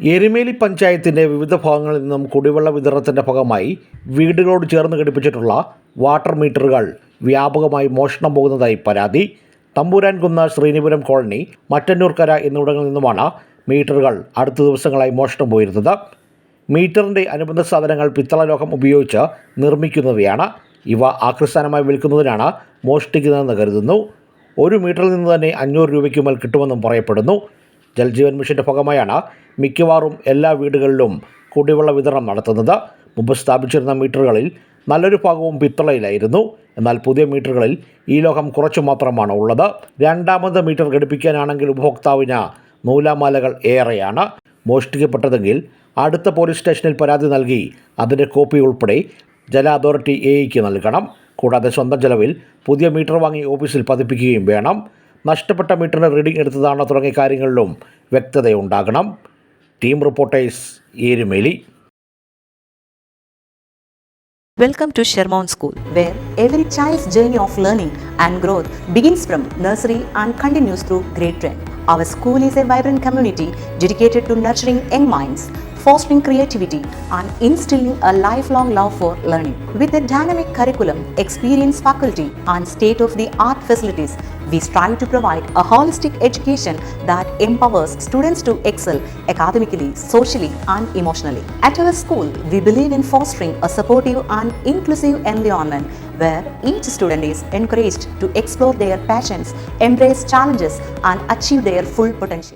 എരുമേലി പഞ്ചായത്തിന്റെ വിവിധ ഭാഗങ്ങളിൽ നിന്നും കുടിവെള്ള വിതരണത്തിന്റെ ഭാഗമായി വീടുകളോട് ചേർന്ന് ഘടിപ്പിച്ചിട്ടുള്ള വാട്ടർ മീറ്ററുകൾ വ്യാപകമായി മോഷണം പോകുന്നതായി പരാതി. തമ്പൂരാൻകുന്ന് ശ്രീനിപുരം കോളനി മറ്റന്നൂർക്കര എന്നിവിടങ്ങളിൽ നിന്നുമാണ് മീറ്ററുകൾ അടുത്ത ദിവസങ്ങളായി മോഷണം പോയിരുന്നത്. മീറ്ററിന്റെ അനുബന്ധ സാധനങ്ങൾ പിത്തള ലോഹം ഉപയോഗിച്ച് നിർമ്മിക്കുന്നവയാണ്. ഇവ ആകൃസ്ഥാനമായി വിൽക്കുന്നതിനാണ് മോഷ്ടിക്കുന്നതെന്ന് കരുതുന്നു. ഒരു മീറ്ററിൽ നിന്ന് തന്നെ അഞ്ഞൂറ് രൂപയ്ക്ക് മേൽ കിട്ടുമെന്നും പറയപ്പെടുന്നു. ജൽജീവൻ മിഷന്റെ ഭാഗമായാണ് മിക്കവാറും എല്ലാ വീടുകളിലും കുടിവെള്ള വിതരണം നടത്തുന്നത്. മുമ്പ് സ്ഥാപിച്ചിരുന്ന മീറ്ററുകളിൽ നല്ലൊരു ഭാഗവും പിത്തളയിലായിരുന്നു. എന്നാൽ പുതിയ മീറ്ററുകളിൽ ഈ ലോഹം കുറച്ചു മാത്രമാണ് ഉള്ളത്. രണ്ടാമത് മീറ്റർ ഘടിപ്പിക്കാനാണെങ്കിൽ ഉപഭോക്താവിന് നൂലാമാലകൾ ഏറെയാണ്. മോഷ്ടിക്കപ്പെട്ടതെങ്കിൽ അടുത്ത പോലീസ് സ്റ്റേഷനിൽ പരാതി നൽകി അതിന്റെ കോപ്പി ഉൾപ്പെടെ ജല അതോറിറ്റി എയ്ക്ക് നൽകണം. കൂടാതെ സ്വന്തം ചെലവിൽ പുതിയ മീറ്റർ വാങ്ങി ഓഫീസിൽ പതിപ്പിക്കുകയും വേണം. നഷ്ടപ്പെട്ട മീറ്ററിന് റീഡിംഗ് എടുത്തതാണ് തുടങ്ങിയ കാര്യങ്ങളിലും വ്യക്തതയുണ്ടാകണം team reporters Erumeli Welcome to Sherman School, where every child's journey of learning and growth begins from nursery and continues through grade 10. Our school is a vibrant community dedicated to nurturing young minds, fostering creativity, and instilling a lifelong love for learning. With a dynamic curriculum, experienced faculty, and state of the art facilities, we strive to provide a holistic education that empowers students to excel academically, socially, and emotionally. At our school, we believe in fostering a supportive and inclusive environment where each student is encouraged to explore their passions, embrace challenges, and achieve their full potential.